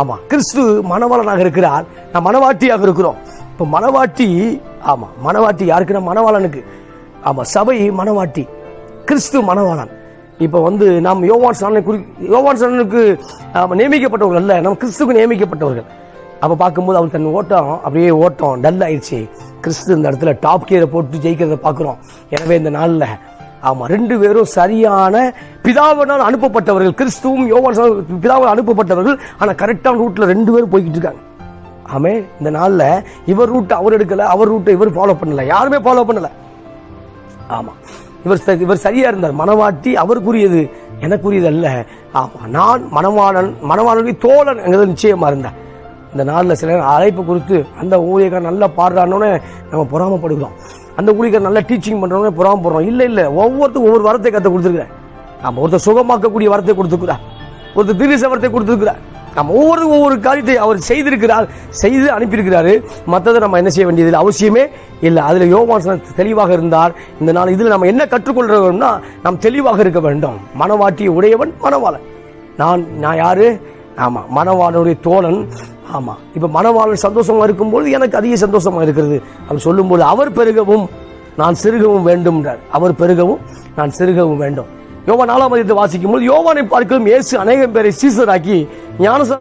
ஆமா. கிறிஸ்து மணவாளனாக இருக்கிறார். நான் மணவாட்டியாக இருக்கிறோம். இப்போ மணவாட்டி ஆமா மணவாட்டி யாருக்குன்னா மணவாளனுக்கு ஆமா சபை மணவாட்டி கிறிஸ்து மணவாளன் இப்போ வந்து நாம் யோவான் சாணனை குறி யோவான் சனனுக்கு நியமிக்கப்பட்டவர்கள் அல்ல. நம்ம கிறிஸ்துக்கு நியமிக்கப்பட்டவர்கள். அப்போ பார்க்கும்போது அவர் தன் ஓட்டம் அப்படியே ஓட்டம் டல் ஆயிடுச்சு கிறிஸ்து இந்த இடத்துல டாப் கீரை போட்டு ஜெயிக்கிறத பார்க்குறோம். எனவே இந்த நாளில் ஆமா ரெண்டு பேரும் சரியான பிதாவினால் அனுப்பப்பட்டவர்கள் கிறிஸ்துவும் யோவான் பிதாவால் அனுப்பப்பட்டவர்கள் ஆனால் கரெக்டான ரூட்ல ரெண்டு பேரும் போய்கிட்டு இருக்காங்க. ஆமே இந்த நாளில் இவர் ரூட் அவர் எடுக்கல அவர் ரூட்டை இவர் ஃபாலோ பண்ணல யாருமே ஃபாலோ பண்ணல. ஆமா. இவர் இவர் சரியா இருந்தார். மனவாட்டி அவருக்குரியது எனக்குரியது அல்ல ஆமா நான் மனவாளன் மனவாளனுடைய தோழன் எங்கிறது நிச்சயமா இருந்தேன் இந்த நாளில் சில அழைப்பு குறித்து அந்த ஊழியர்கள் நல்லா பாடுறானோன்னு நம்ம பொறாமப்படுகிறோம். அந்த ஊழியர் நல்லா டீச்சிங் பண்றோன்னே பொறாமப்படுறோம் இல்லை இல்லை ஒவ்வொருத்தரும் ஒவ்வொரு வரத்தை கற்று கொடுத்துருக்குறேன். நம்ம ஒருத்தர் சுகமாக்கக்கூடிய வரத்தை கொடுத்துருக்குறா ஒருத்தர் திரிச வரத்தை கொடுத்துருக்குறா நம்ம ஒவ்வொரு ஒவ்வொரு காரியத்தை அவர் செய்திருக்கிறார் செய்து அனுப்பியிருக்கிறாரு. மற்றதை நம்ம என்ன செய்ய வேண்டியது அவசியமே இல்லை. அதில் யோவான் தெளிவாக இருந்தார். இந்த நாள் இதில் நம்ம என்ன கற்றுக்கொள்கிறோம்னா நாம் தெளிவாக இருக்க வேண்டும். மனவாட்டி உடையவன் மனவாளன். நான் நான் யாரு? ஆமாம் மணவாளனுடைய தோழன். ஆமா. இப்ப மனவாளன் சந்தோஷமா இருக்கும்போது எனக்கு அதிக சந்தோஷமா இருக்கிறது. அவர் சொல்லும்போது அவர் பெருகவும் நான் சிறுகவும் வேண்டும் அவர் பெருகவும் நான் சிறுகவும் வேண்டும். யோவான் நாலாம் அதிகத்தை வாசிக்கும் போது யோவானை பார்க்கவும் இயேசு அநேகம் பேரை சீசராக்கி ஞானச